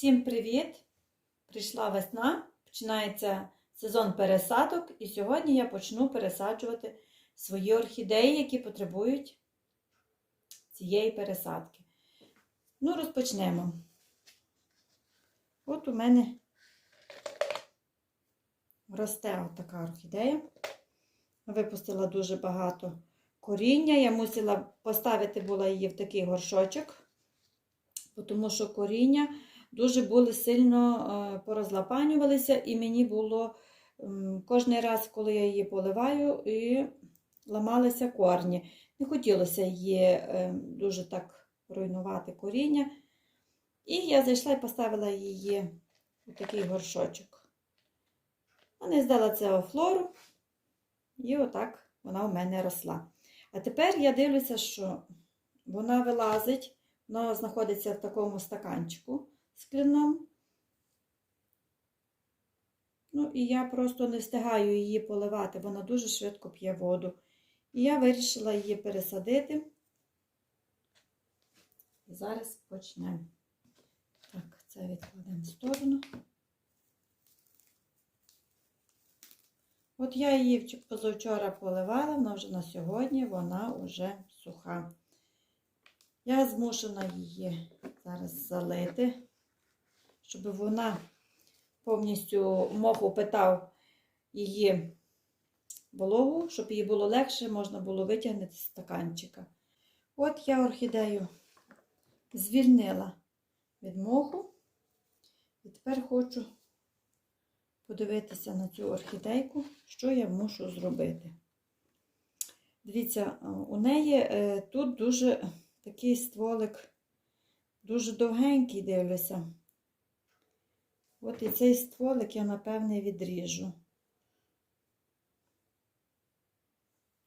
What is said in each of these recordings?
Всім привіт! Прийшла весна, починається сезон пересадок, і сьогодні я почну пересаджувати свої орхідеї, які потребують цієї пересадки. Ну, розпочнемо. От у мене росте така орхідея. Випустила дуже багато коріння. Я мусила поставити була її в такий горшочок, тому що коріння дуже були сильно порозлапанювалися, і мені було кожен раз, коли я її поливаю, і ламалися корні. Не хотілося її дуже так руйнувати коріння. І я зайшла і поставила її у такий горшочок. Вона здала це флору, і отак вона у мене росла. А тепер я дивлюся, що вона вилазить, вона знаходиться в такому стаканчику скляному. Ну, і я просто не встигаю її поливати, вона дуже швидко п'є воду. І я вирішила її пересадити. І зараз почнемо. Так, це відкладемо в сторону. От я її позавчора поливала, вона вже на сьогодні вона вже суха. Я змушена її зараз залити, щоб вона повністю мох упитав її вологу, щоб їй було легше, можна було витягнути з стаканчика. От я орхідею звільнила від моху. І тепер хочу подивитися на цю орхідейку, що я мушу зробити. Дивіться, у неї тут дуже такий стволик, дуже довгенький, дивлюся. От і цей стволик я, напевне, відріжу.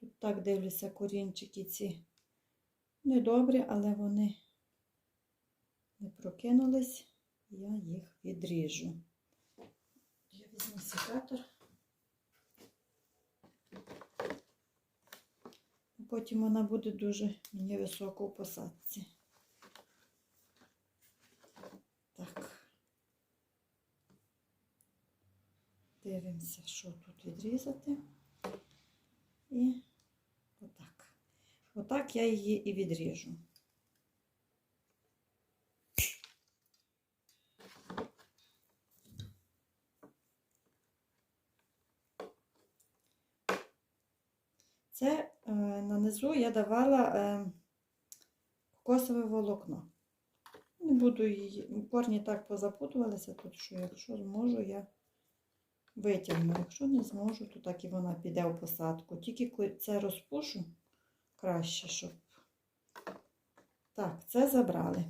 Тут так дивлюся, корінчики ці недобрі, але вони не прокинулись, я їх відріжу. Я візьму секатор. Потім вона буде дуже мені високо у посадці. Так. Дивимося, що тут відрізати. І отак. Отак я її і відріжу. Це е, нанизу я давала е, кокосове волокно. Не буду її, корні так позапутувалися тут, що якщо зможу, я витягну. Якщо не зможу, то так і вона піде в посадку. Тільки це розпушу краще, щоб. Так, це забрали.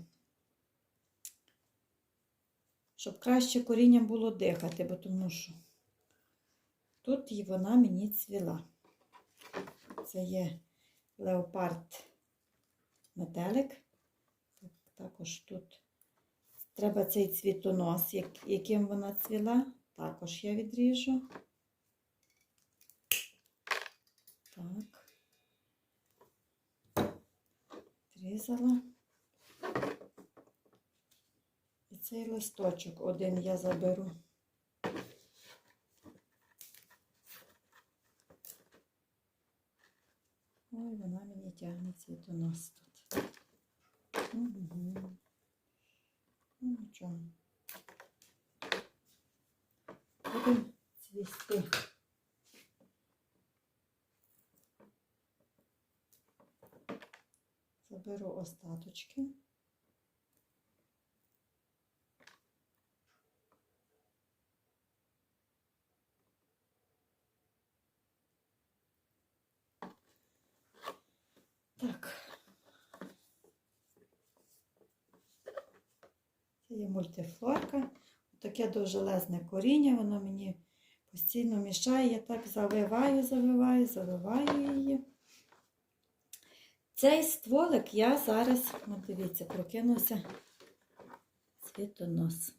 Щоб краще корінням було дихати, бо тому що тут і вона мені цвіла. Це є леопард метелик. Також тут треба цей цвітонос, яким вона цвіла. Також я відріжу. Так. Відрізала. І цей листочок один я заберу. Ой, вона мені тягне цвітонос тут. Угу. Ну, нічого. Будемо цвісти. Заберу остаточки. Так. Це є мультифлорка. Таке довжелезне коріння, воно мені постійно мішає. Я так завиваю, завиваю, завиваю її. Цей стволик я зараз, от дивіться, прокинувся світонос.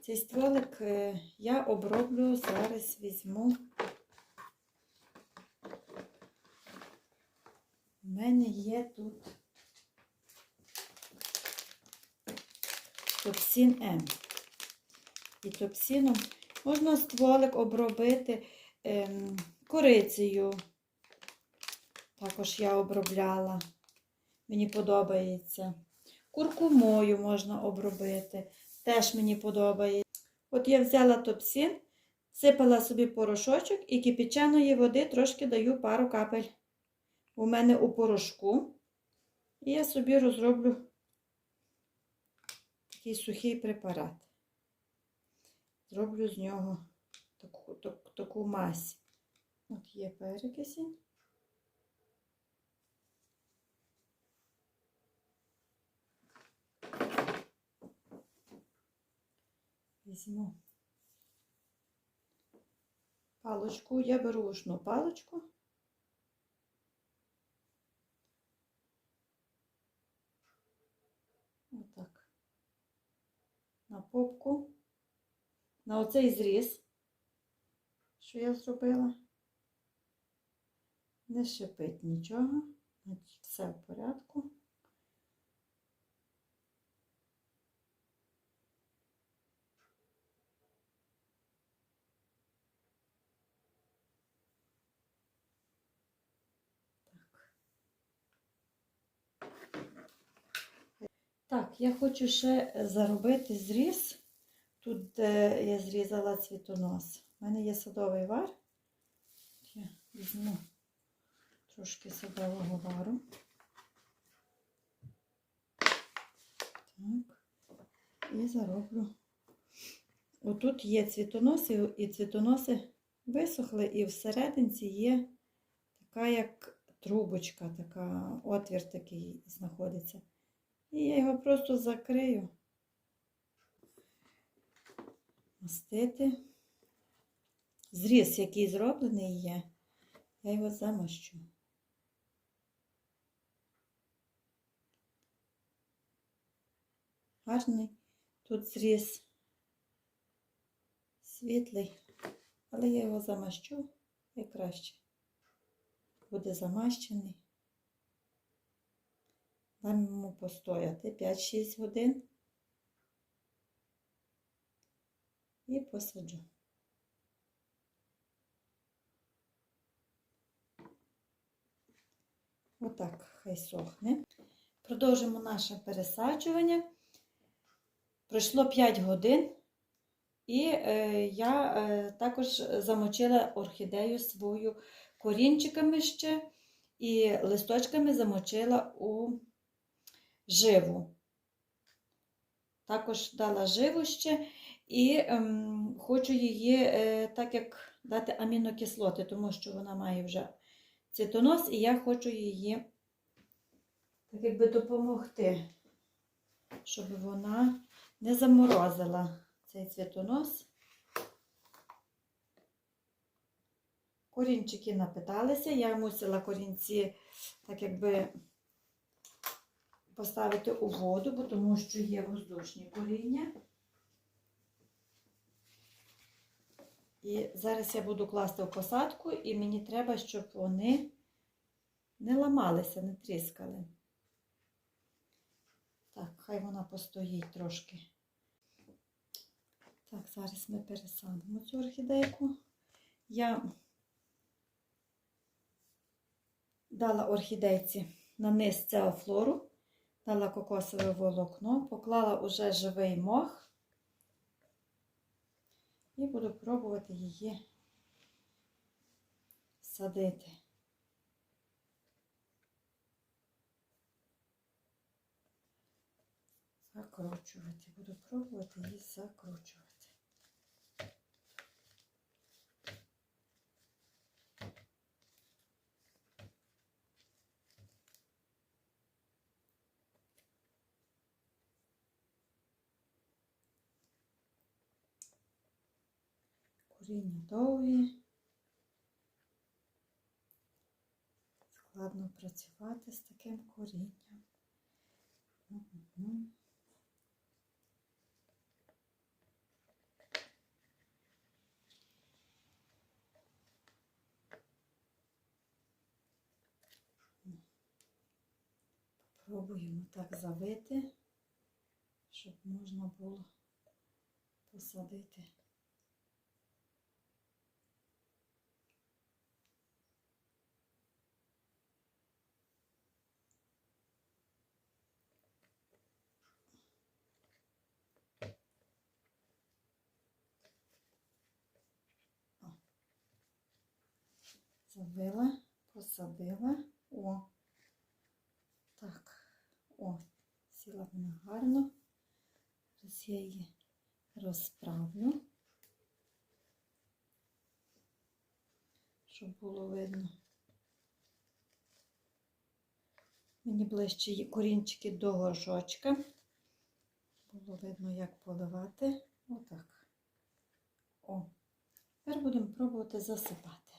Цей стволик е, я оброблю, зараз візьму У мене є тут топсін М. І топсіном можна стволик обробити ем, корицею. Також я обробляла. Мені подобається. Куркумою можна обробити. Теж мені подобається. От я взяла топсін, сипала собі порошочок і кипяченої води трошки даю пару капель. У мене у порошку. І я собі розроблю такий сухий препарат. Зроблю з нього таку, таку, таку мазь. От є перекисінь. Візьму паличку, я беру ушну паличку. Отак. На попку, на оцей зріз, що я зробила. Не шипить нічого, все в порядку. Так, я хочу ще заробити зріз. Тут де я зрізала цвітонос. У мене є садовий вар. Я візьму трошки садового вару. Так. І зароблю. Отут є цвітоноси, і цвітоноси висохли, і всерединці є така, як трубочка, така, отвір такий знаходиться. І я його просто закрию, мастити. Зріз, який зроблений є, я його замащу. Гарний тут зріз світлий, але я його замащу і краще буде замащений. Дам йому постояти 5-6 годин і посаджу. Отак хай сохне. Продовжимо наше пересаджування. Пройшло 5 годин, і е, я е, також замочила орхідею свою корінчиками ще і листочками замочила у живу. Також дала живу ще і ем, хочу її, е, так як дати амінокислоти, тому що вона має вже цитонос, і я хочу її так якби допомогти, щоб вона не заморозила цей цвітонос. Корінчики напиталися, я мусила корінці так якби поставити у воду, бо тому що є воздушні коріння. І зараз я буду класти в посадку, і мені треба, щоб вони не ламалися, не тріскали. Так, хай вона постоїть трошки. Так, зараз ми пересадимо цю орхідейку. Я дала орхідейці на низ цеофлору, дала кокосове волокно, поклала уже живий мох і буду пробувати її садити. Закручувати. Буду пробувати її закручувати. Коріння довгі. Складно працювати з таким корінням. Угу. Пробуємо так завити, щоб можна було посадити. Завила, посадила. О. Так. О, сіла вона гарно. Зараз я її розправлю, щоб було видно. Мені ближче є корінчики до горшочка. Було видно, як поливати. Отак. О, тепер будемо пробувати засипати.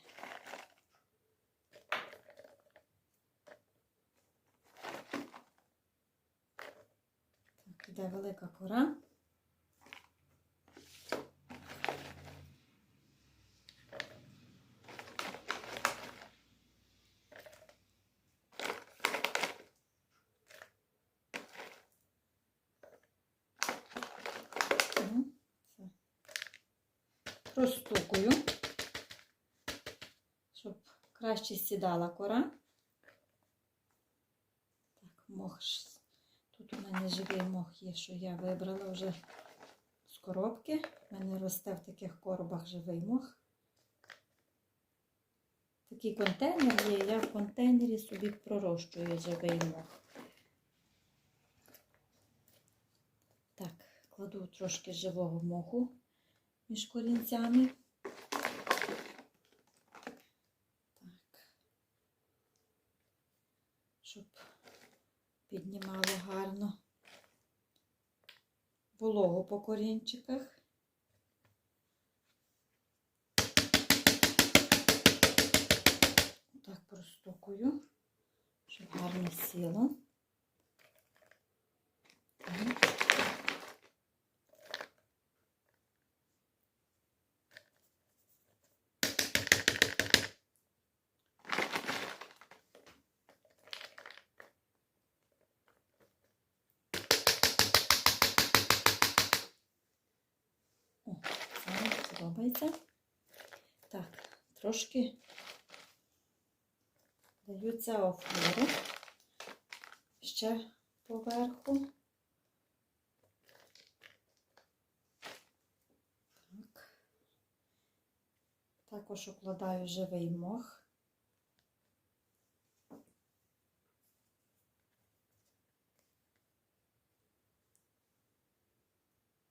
Так, велика кора. Все. Простукую, щоб краще сідала кора. Так, мох. ж- Тут у мене живий мох є, що я вибрала вже з коробки. У мене росте в таких коробах живий мох. Такий контейнер є, я в контейнері собі пророщую живий мох. Так, кладу трошки живого моху між корінцями. Так. Щоб піднімало гарно вологу по корінчиках. Так простукую, щоб гарно сіло. Так. О, це мені подобається. Так, трошки даю цього флору ще поверху. Так. Також укладаю живий мох.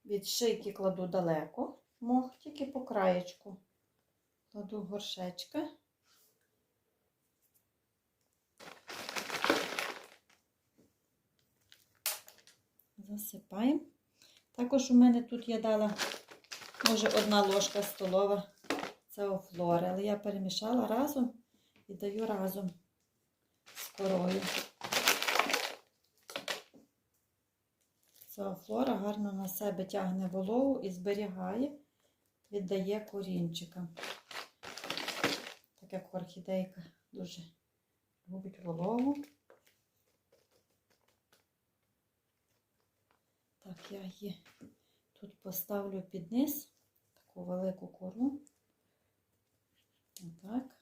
Від шийки кладу далеко мох, тільки по краєчку. Кладу горшечка. Засипаємо. Також у мене тут я дала, може, одна ложка столова цього флори, але я перемішала разом і даю разом з корою. Ця флора гарно на себе тягне вологу і зберігає, віддає корінчикам. Так як орхідейка дуже любить вологу. Так, я її тут поставлю під низ, таку велику кору. Отак.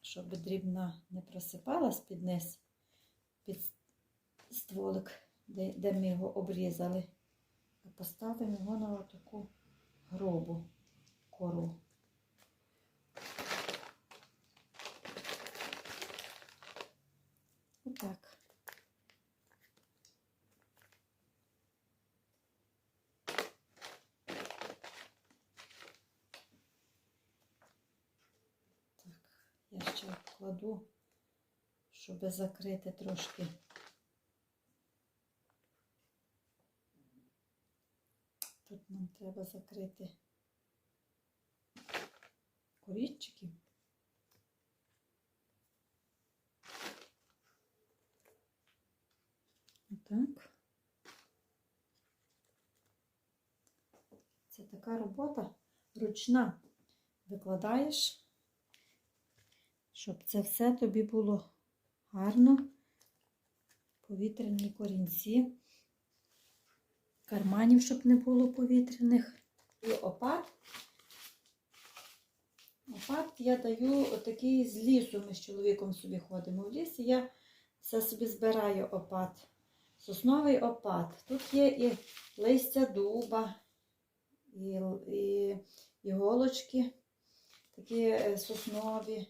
Щоб дрібна не просипалась під низ, під стволик, де, де ми його обрізали. Поставимо його на таку грубу кору. Отак. Так, я ще кладу, щоб закрити трошки. Тут нам треба закрити корінчики. Отак. Це така робота ручна. Викладаєш, щоб це все тобі було гарно. Повітряні корінці. Карманів, щоб не було повітряних. І опад. Опад я даю отакий з лісу. Ми з чоловіком собі ходимо в ліс, і я все собі збираю опад. Сосновий опад. Тут є і листя дуба, і, і, і голочки такі е, соснові.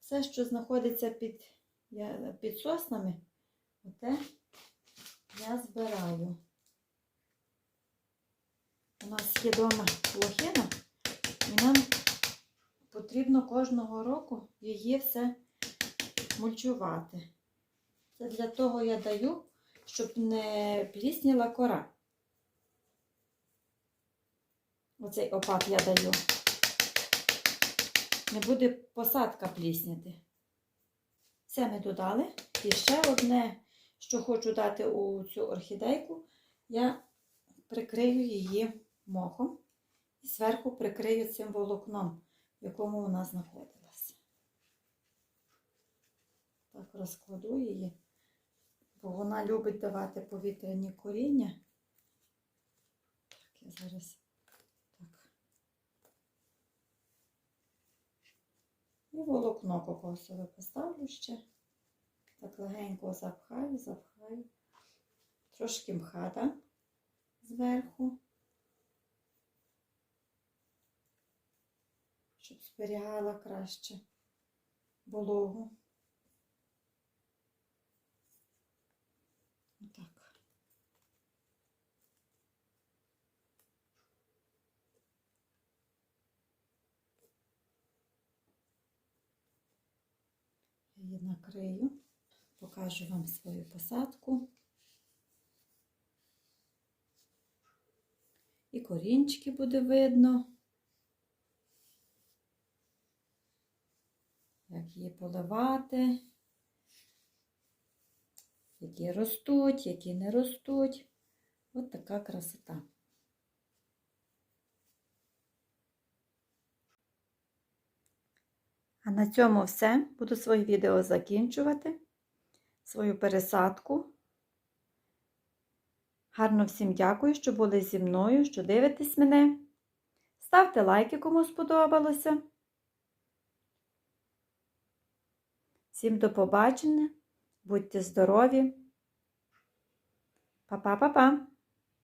Все, що знаходиться під, я, під соснами, оте я збираю. У нас є вдома лохина, і нам потрібно кожного року її все мульчувати. Це для того я даю, щоб не плісніла кора. Оцей опад я даю. Не буде посадка плісняти. Це ми додали. І ще одне, що хочу дати у цю орхідейку, я прикрию її мохом і зверху прикрию цим волокном, в якому вона знаходилася. Так розкладу її, бо вона любить давати повітряні коріння. Так, я зараз І волокно кокосове поставлю ще. Так легенько запхаю, запхаю. Трошки мхата зверху, щоб зберігала краще вологу. Отак. Я її накрию, покажу вам свою посадку. І корінчики буде видно, як її поливати, які ростуть, які не ростуть. От така красота. На цьому все. Буду своє відео закінчувати, свою пересадку. Гарно всім дякую, що були зі мною, що дивитесь мене. Ставте лайки, кому сподобалося. Всім до побачення. Будьте здорові. Па-па-па-па!